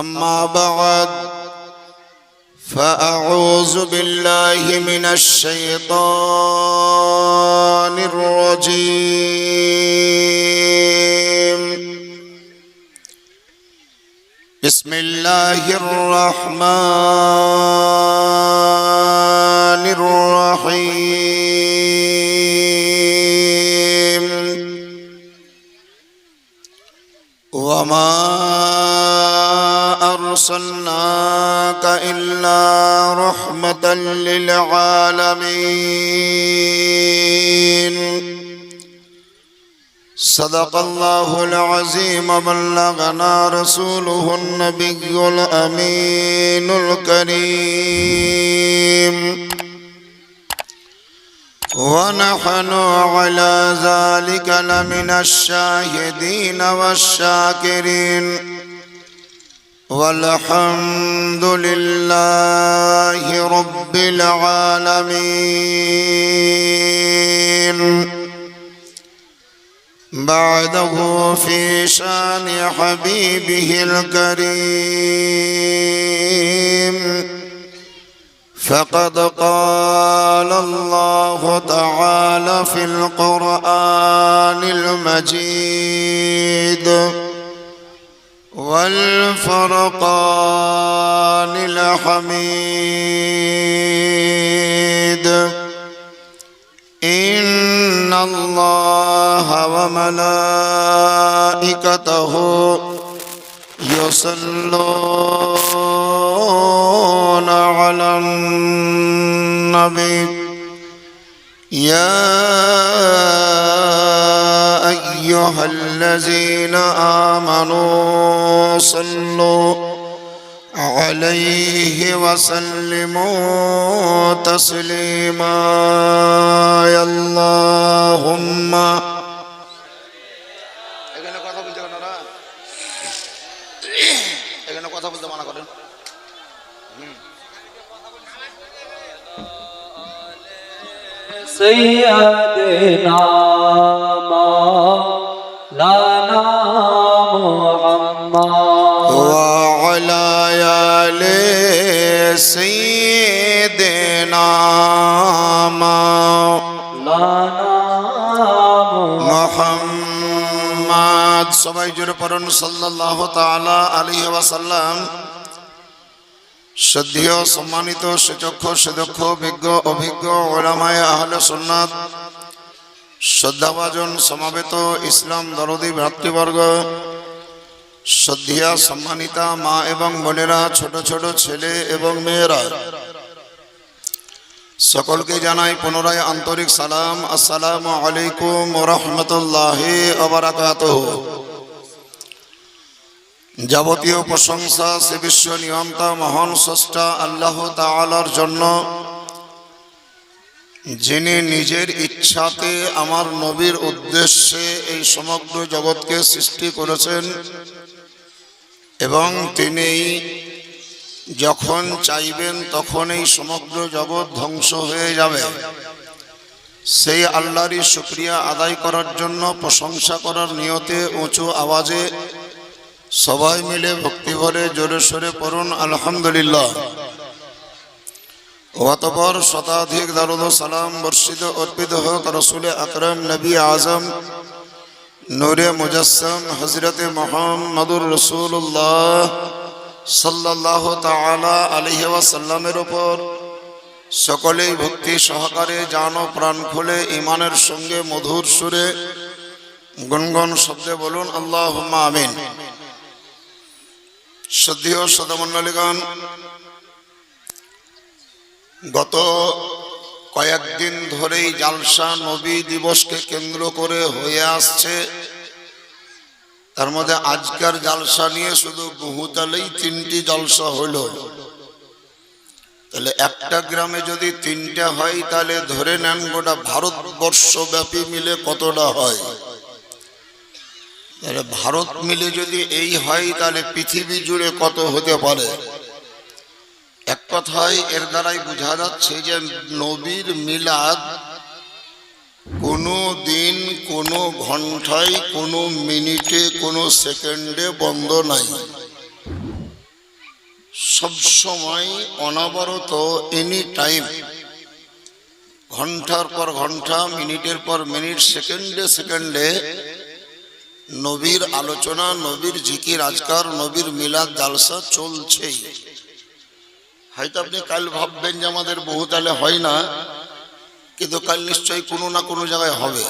أما بعد فأعوذ بالله من الشيطان الرجيم. بسم الله الرحمن الرحيم. وما أرسلناك إلا رحمة للعالمين. صدق الله العظيم بلغنا رسوله النبي الأمين الكريم. ونحن على ذلك لمن الشاهدين والشاكرين. والحمد لله رب العالمين. بعده في شأن حبيبه الكريم. فقد قال الله تعالى في القرآن المجيد والفرقان الحميد إن الله وملائكته يصلون على النبي يا أيها الذين آمنوا صلوا عليه وسلموا تسليما يا اللهم এখানে কথা বলতে কেন না এখানে কথা বলতে মানা করেন سيدنا مولانا محمد وعلى آل سيدنا مولانا মোহাম্মদ সবাই জোরে পড়ুন সাল্লাল্লাহু তাআলা আলাইহি ওয়াসাল্লাম শ্রদ্ধেয় সম্মানিত সুচক্ষ সুদক্ষ বিজ্ঞ অভিজ্ঞ ওলামায়ে আহলে সুন্নাত শ্রদ্ধাভাজন সমাবেত ইসলাম দরদি ভ্রাতৃবর্গ শ্রদ্ধিয়া সম্মানিতা মা এবং বোনেরা, ছোট ছোট ছেলে এবং মেয়েরা। সকলকে জানাই পুনরায় আন্তরিক সালাম। আসসালামু আলাইকুম রহমতুল্লাহ অবরাকাত যাবতীয় প্রশংসা সে বিশ্ব নিয়ন্তা মহান স্রষ্টা আল্লাহ তাআলার জন্য যিনি নিজের ইচ্ছাতে আমার নবীর উদ্দেশ্যে এই সমগ্র জগৎকে সৃষ্টি করেছেন, এবং তিনি যখন চাইবেন তখন এই সমগ্র জগৎ ধ্বংস হয়ে যাবে। সেই আল্লাহরই শুক্রিয়া আদায় করার জন্য, প্রশংসা করার নিয়তে উঁচু আওয়াজে সবাই মিলে ভক্তি ভরে জোরে সোরে পড়ুন, আলহামদুলিল্লাহ। অতপর শতাধিক দারুদ সালাম বর্ষিত, অর্পিত হোক রসুল আকরম, নবী আজম, নূরে মুজাসম হজরত মোহাম্মদুর রসুল্লাহ সাল্লাহ তালা আলহি ওয়াসাল্লামের ওপর সকলেই ভক্তি সহকারে জান প্রাণ খুলে ইমানের সঙ্গে মধুর সুরে গুনগুন শব্দে বলুন আল্লাহ আমিন। সদ্যীয় সদমন্ডলীগণ গত কয়েকদিন ধরেই জালসা নবী দিবসকে কেন্দ্র করে হয়ে আসছে। তার মধ্যে আজকের জালসা নিয়ে শুধু বহুতালেই তিনটি জলসা হলো। তাহলে একটা গ্রামে যদি তিনটা হয়, তাহলে ধরে নেন গোটা ভারতবর্ষ ব্যাপী মিলে কতটা হয়? তাহলে ভারত মিলে যদি এই হয়, তাহলে পৃথিবী জুড়ে কত হতে পারে? এক কথায় এর দ্বারাই বোঝা যাচ্ছে যে নবীর মিলাদ কোনো দিন কোনো ঘন্টায় কোনো মিনিটে, কোনো সেকেন্ডে বন্ধ নাই। সবসময় অনবরত এনি টাইম ঘণ্টার পর ঘণ্টা মিনিটের পর মিনিট, সেকেন্ডে সেকেন্ডে নবীর আলোচনা, নবীর জিকির, আজকার, নবীর মিলাদ, জালসা চলছেই। হয়তো আপনি কাল ভাববেন যে আমাদের বহুতালে হয় না কিন্তু কাল নিশ্চয়ই কোনো না কোনো জায়গায় হবে।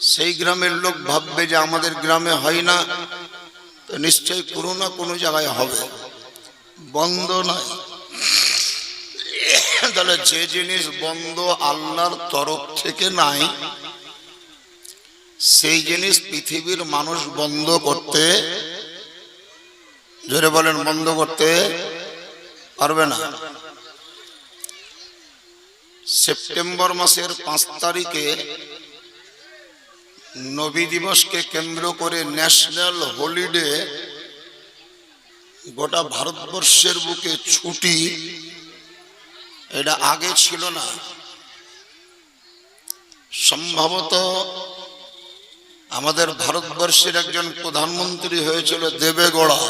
সেই গ্রামের লোক ভাববে যে আমাদের গ্রামে হয় না তো নিশ্চয়ই কোনো না কোনো জায়গায় হবে। বন্ধ নয়। তাহলে যে জিনিস বন্ধ আল্লাহর তরফ থেকে নাই সেই জিনিস পৃথিবীর মানুষ বন্ধ করতে জোরে বলেন বন্ধ করতে পারবে না। সেপ্টেম্বর মাসের পাঁচ তারিখে নবী দিবসকে কেন্দ্র করে ন্যাশনাল হলিডে গোটা ভারতবর্ষের বুকে ছুটি, এটা আগে ছিল না। সম্ভবত আমাদের ভারতবর্ষের একজন প্রধানমন্ত্রী হয়েছিল দেবেগৌড়া।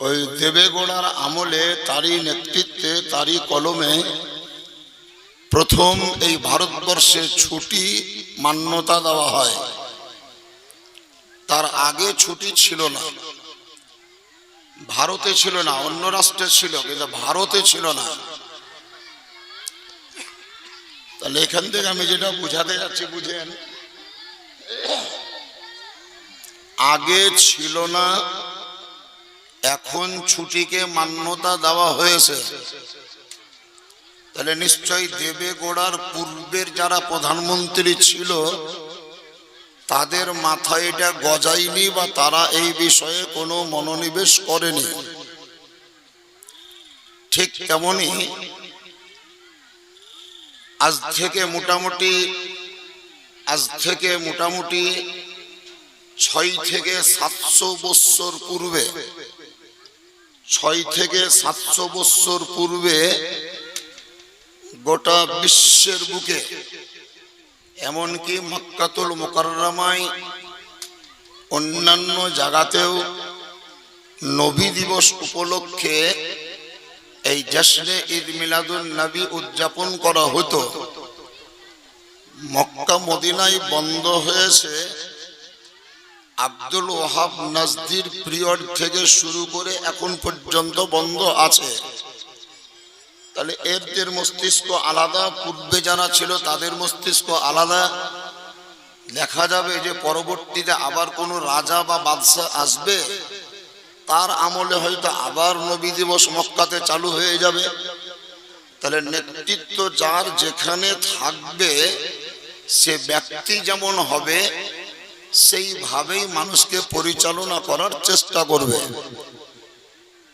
ওই দেবেগৌড়ার আমলে তারই নেতৃত্বে, তারই কলমে প্রথম এই ভারতবর্ষে ছুটি মান্যতা দেওয়া হয়। তার আগে ছুটি ছিল না। ভারতে ছিল না, অন্য রাষ্ট্রে ছিল, কিন্তু ভারতে ছিল না। তাহলে এখান থেকে আমি যেটা বুঝাতে যাচ্ছি, বুঝেন। আগে ছিল না এখন ছুটিকে মান্যতা দেওয়া হয়েছে। তাহলে নিশ্চয়ই দেবেগৌড়ার পূর্বের যারা প্রধানমন্ত্রী ছিল, তাদের মাথায় এটা গজায়নি বা তারা এই বিষয়ে কোনো মনোনিবেশ করেনি। ঠিক তেমনি আজ থেকে মোটামুটি, আজ থেকে মোটামুটি ছয় থেকে সাতশো বৎসর পূর্বে ছয় থেকে সাতশো বৎসর পূর্বে গোটা বিশ্বের বুকে, এমনকি মক্কাতুল মোকাররমায় অন্যান্য জায়গাতেও নবী দিবস উপলক্ষে এই জশ্নে ঈদ মিলাদুল নবী উদযাপন করা হতো। মক্কা মদিনায় বন্ধ হয়েছে। আব্দুল ওহাব নাজদির পিরিয়ড থেকে শুরু করে এখন পর্যন্ত বন্ধ আছে। তাহলে এরদের মস্তিষ্ক আলাদা, পূর্বে যারা ছিল তাদের মস্তিষ্ক আলাদা। দেখা যাবে যে পরবর্তীতে আবার কোনো রাজা বা বাদশাহ আসবে, তার আমলে হয়তো আবার নবী দিবস মক্কাতে চালু হয়ে যাবে। তাহলে নেতৃত্ব যার যেখানে থাকবে, সে ব্যক্তি যেমন হবে সেইভাবেই মানুষকে পরিচালনা করার চেষ্টা করবে।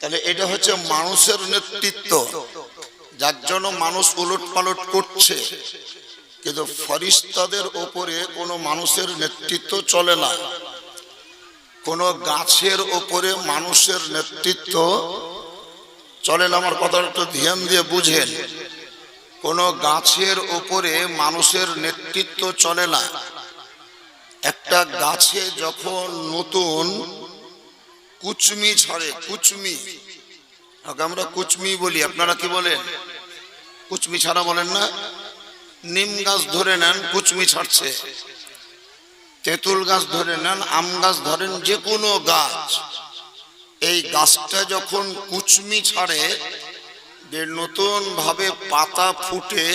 তাহলে এটা হচ্ছে মানুষের নেতৃত্ব। যার জন্য মানুষ উলট পালট করছে। কিন্তু ফরিস্তাদের ওপরে কোনো মানুষের নেতৃত্ব চলে না। কোনো গাছের ওপরে মানুষের নেতৃত্ব চলে না। আমার কথাটা একটু ধ্যান দিয়ে বুঝেন। কোনো গাছের ওপরে মানুষের নেতৃত্ব চলে না। একটা গাছে যখন নতুন কুচমি ছাড়ে, কুচমি। আমরা কুচমি বলি, আপনারা কি বলেন? কুচমি ছাড়া বলেন না। নিম গাছ ধরে নেন, কুচমি ছাড়ছে। তেঁতুল গাছ ধরে নেন, আম গাছ ধরেন, যে কোনো গাছ। এই গাছটা যখন কুচমি ছাড়ে, যে নতুন ভাবে পাতা ফুটে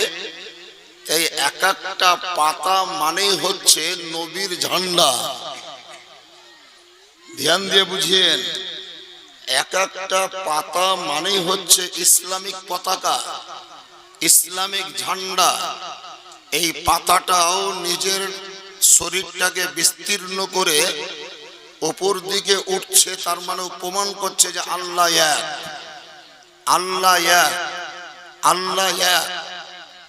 এই এক একটা পাতা মানেই হচ্ছে নবীর ঝান্ডা। ধ্যান দিয়ে বুঝিয়েন, এক একটা পাতা মানেই হচ্ছে ইসলামিক পতাকা, ইসলামিক ঝান্ডা। এই পাতাটাও নিজের শরীরটাকে বিস্তীর্ণ করে ওপর দিকে উঠছে, তার মানে প্রমাণ করছে যে আল্লাহ এক আল্লাহ এক আল্লাহ এক।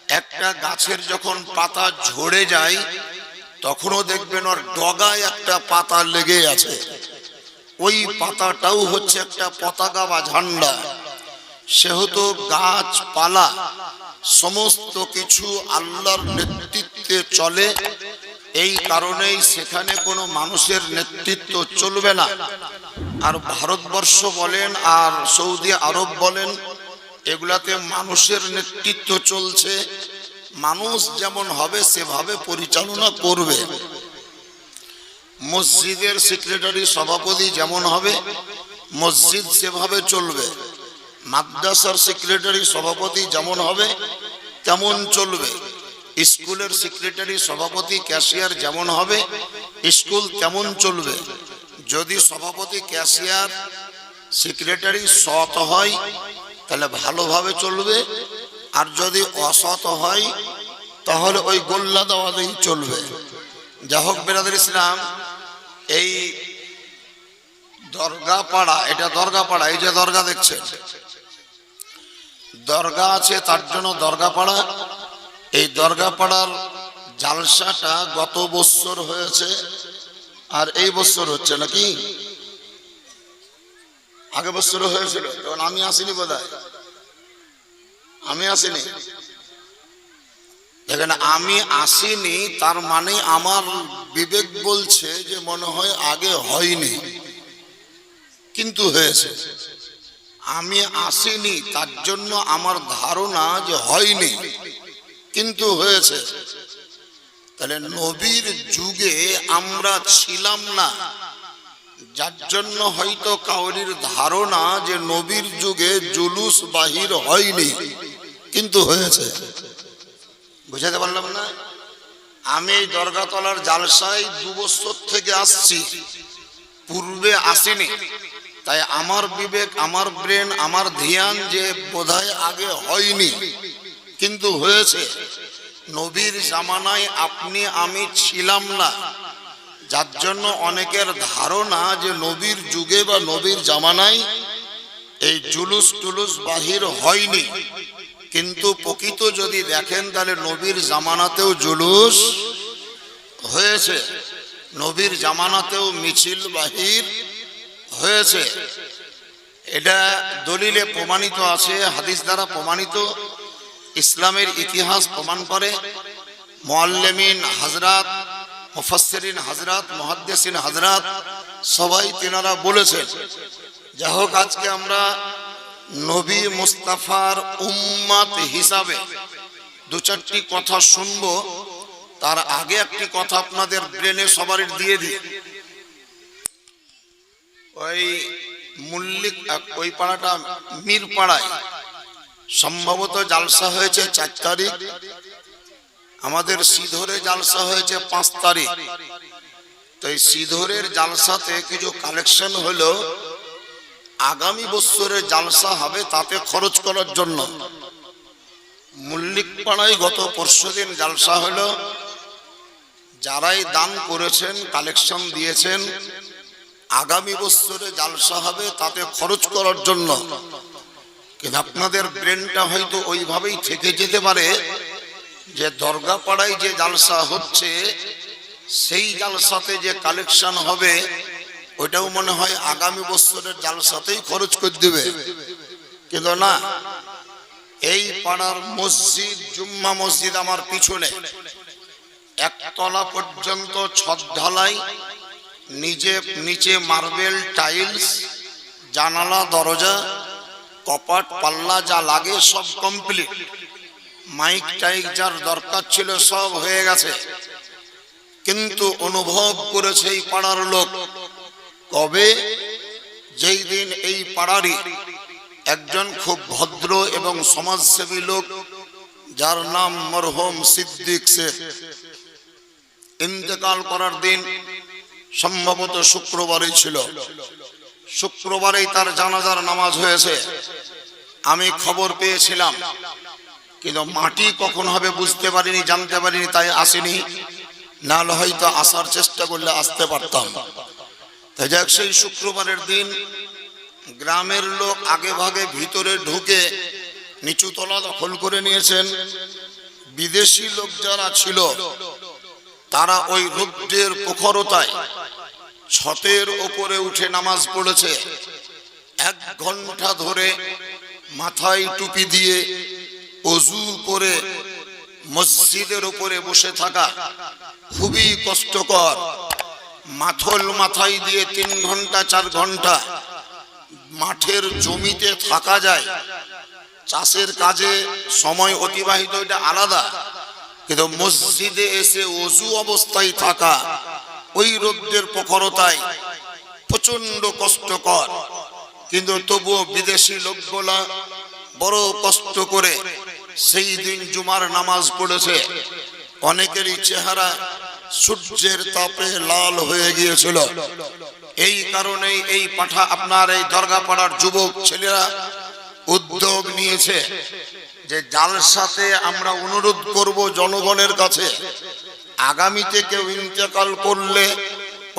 একটা গাছের যখন পাতা ঝরে যায়, তখনও দেখবেন ওর ডগায় একটা পাতা লেগে আছে। ওই পাতাটাও হচ্ছে একটা পতাকা বা ঝান্ডা। সেহেতু গাছপালা, সমস্ত কিছু আল্লাহর নেতৃত্বে চলে। এই কারণেই সেখানে কোনো মানুষের নেতৃত্ব চলবে না। আর ভারতবর্ষ বলেন আর সৌদি আরব বলেন এগুলাতে মানুষের নেতৃত্ব চলছে। মানুষ যেমন হবে, সেভাবে পরিচালনা করবে। মসজিদের সেক্রেটারি, সভাপতি যেমন হবে, মসজিদ সেভাবে চলবে। মাদ্রাসার সেক্রেটারি, সভাপতি যেমন হবে, তেমন চলবে। স্কুলের সেক্রেটারি, সভাপতি, ক্যাশিয়ার যেমন হবে, স্কুল তেমন চলবে। যদি সভাপতি, ক্যাশিয়ার, সেক্রেটারি সৎ হয় তাহলে ভালোভাবে চলবে। আর যদি অসৎ হয়, তাহলে ওই গোল্লা দেওয়াতেই চলবে। যা হোক বেরাদের ইসলাম, এই দরগা পাড়া এটা দরগা পাড়া এই যে দরগা দেখছেন, দরগা আছে তার জন্য দরগা পাড়া এই দরগা পাড়ার জালসাটা গত বছর হয়েছে, আর এই বছর হচ্ছে নাকি? আগে বছর হয়েছিল, তখন আমি আসিনি বোধ আমি আসিনি। দেখেন, আমি আসিনি, তার মানে আমার বিবেক বলছে যে মনে হয় আগে হয়নি। কিন্তু হয়েছে। আমি আসিনি, তার জন্য আমার ধারণা যে হয়নি, কিন্তু হয়েছে। তাহলে নবীর যুগে আমরা ছিলাম না। যার জন্য হয়তো কাউরির ধারণা যে নবীর যুগে জুলুস বাহির হয়নি, কিন্তু হয়েছে। বুঝাতে পারলাম না? আমি এই দরগাতলার জালসায় দু বছর থেকে আসছি, পূর্বে আসিনি। তাই আমার বিবেক, আমার ব্রেন, আমার ধ্যান যে বোধহয় আগে হয়নি, কিন্তু হয়েছে। নবীর জামানায় আপনি, আমি ছিলাম না। যার জন্য অনেকের ধারণা যে নবীর যুগে বা নবীর জামানায় এই জুলুস টুলুস বাহির হয়নি। কিন্তু প্রকৃত যদি দেখেন, তাহলে নবীর জামানাতেও জুলুস হয়েছে। নবীর জামানাতেও মিছিল বাহির হয়েছে। এটা দলিলে প্রমাণিত আছে, হাদিস দ্বারা প্রমাণিত। ইসলামের ইতিহাস প্রমাণ করে। মোয়াল্লেমিন হাজরাত মুফাসসিরিন হাজরাত মুহাদ্দিসিন হাজরাত সবাই তিনারা বলেছেন, যা হোক আজকে আমরা নবী মুস্তাফার উম্মাত হিসাবে দু চারটি কথা শুনব, তার আগে একটি কথা আপনাদের ব্রেনে সবারই দিয়ে দিই। ওই মল্লিক, ওই পাড়াটা মীর পাড়ায় সম্ভবত জালসা হয়েছে চার তারিখ। আমাদের সিধরে জালসা হয়েছে পাঁচ তারিখ। তো এই সিধরের জালসাতে কিছু কালেকশন হলো। আগামী বছরের জালসা হবে তাতে খরচ করার জন্য। মল্লিক পাড়ায় গত পরশু দিন জালসা হলো। যারাই দান করেছেন কালেকশন দিয়েছেন, আগামী বছরে জালসা হবে তাতে খরচ করার জন্য। কিন্তু আপনাদের ব্রেনটা হয়তো ওইভাবেই থেকে যেতে পারে। যে দরগা পাড়ায় যে জালসা হচ্ছে, সেই জালসাতে যে কালেকশন হবে, ওইটাও মনে হয় আগামী বছরের জালসাতেই খরচ করে দেবে। কিন্তু না, এই পাড়ার মসজিদ, জুম্মা মসজিদ আমার পিছনে। একতলা পর্যন্ত ছদ ঢালাই, নিজে নিচে মার্বেল টাইলস, জানালা, দরজা, কপাট, পাল্লা যা লাগে সব কমপ্লিট মাইক টাইক যার দরকার ছিল সব হয়ে গেছে। কিন্তু অনুভব করেছে এই পাড়ার লোক। কবে যেই দিন এই পাড়ারই একজন খুব ভদ্র এবং সমাজসেবী লোক, যার নাম মরহম সিদ্দিক ইন্তেকাল করার দিন সম্ভবত শুক্রবারই ছিল। শুক্রবারেই তার জানাজার নামাজ হয়েছে। আমি খবর পেয়েছিলাম। কিন্তু মাটি কখন হবে বুঝতে পারিনি, জানতে পারিনি, তাই আসেনি। নাহলে হয়তো আসার চেষ্টা করলে আসতে পারতাম। তাই যাক সেই শুক্রবারের দিন গ্রামের লোক আগে ভাগে ভিতরে ঢুকে নিচুতলা দখল করে নিয়েছেন। বিদেশি লোক যারা ছিল, তারা ওই রৌদ্রের প্রখরতায় ছতের ওপরে উঠে নামাজ পড়েছে। এক ঘণ্টা ধরে মাথায় টুপি দিয়ে অজু করে মসজিদের উপরে বসে থাকা খুবই কষ্টকর। মাথল মাথায় দিয়ে তিন ঘণ্টা, চার ঘণ্টা মাঠের জমিতে থাকা যায়। চাষের কাজে সময় অতিবাহিত, এটা আলাদা। কিন্তু মসজিদে এসে অজু অবস্থায় থাকা ওই রোদ্রের প্রখরতায় প্রচণ্ড কষ্টকর। কিন্তু তবুও বিদেশি লোকগুলা বড় কষ্ট করে সেই দিন জুমার নামাজ পড়েছে। অনেকেরই চেহারা সূর্যের তাপে লাল হয়ে গিয়েছিল। এই কারণেই এই পাঠা আপনার এই দরগা পাড়ার যুবক ছেলেরা উদ্যোগ নিয়েছে যে জালসাতে আমরা অনুরোধ করব জনগণের কাছে, আগামীতে কেউ ইন্তেকাল করলে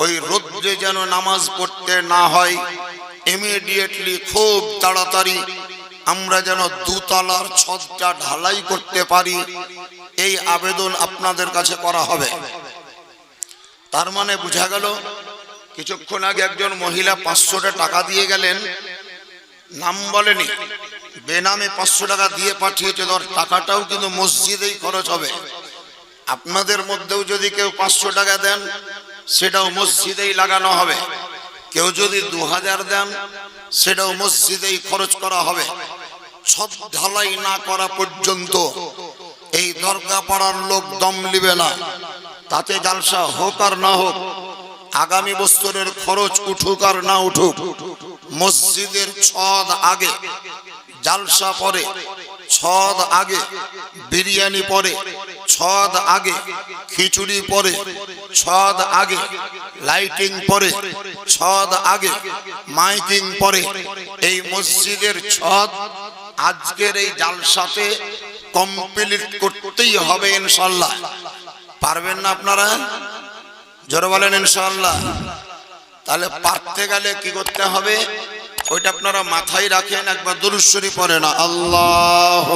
ওই রোদ্রে যেন নামাজ পড়তে না হয় ইমিডিয়েটলি খুব তাড়াতাড়ি আমরা যেন দুতলার ছদটা ঢালাই করতে পারি, এই আবেদন আপনাদের কাছে করা হবে। তার মানে বুঝা গেল, কিছুক্ষণ আগে একজন মহিলা পাঁচশোটা টাকা দিয়ে গেলেন, নাম বলেনি, বেনামে পাঁচশো টাকা দিয়ে পাঠিয়েছে, ধর, টাকাটাও কিন্তু মসজিদেই খরচ হবে। আপনাদের মধ্যেও যদি কেউ পাঁচশো টাকা দেন, সেটাও মসজিদেই লাগানো হবে। কেউ যদি দু হাজার দেন, সেটাও মসজিদেই খরচ করা হবে। ছদ ঢালাই না করা পর্যন্ত এই দরগা পাড়ার লোক দম নিবে না। তাতে জালসা হোক আর না হোক, আগামী বছরের খরচ উঠুক আর না উঠুক, মসজিদের ছদ আগে, জালসা পরে, ছদ আগে, বিরিয়ানি পরে, ছদ আগে, খিচুড়ি পরে, ছদ আগে, লাইটিং পরে, ছদ আগে, মাইকিং পরে, এই মসজিদের ছদ আজকের এই জালসাতে কমপ্লিট করতেই হবে ইনশাল্লাহ পারবেন না আপনারা? জোরে বলেন ইনশাল্লাহ তাহলে পারতে গেলে কি করতে হবে? ওইটা আপনারা মাথায় রাখেন, একবার দুরুশ্বরী পড়ে না আল্লাহ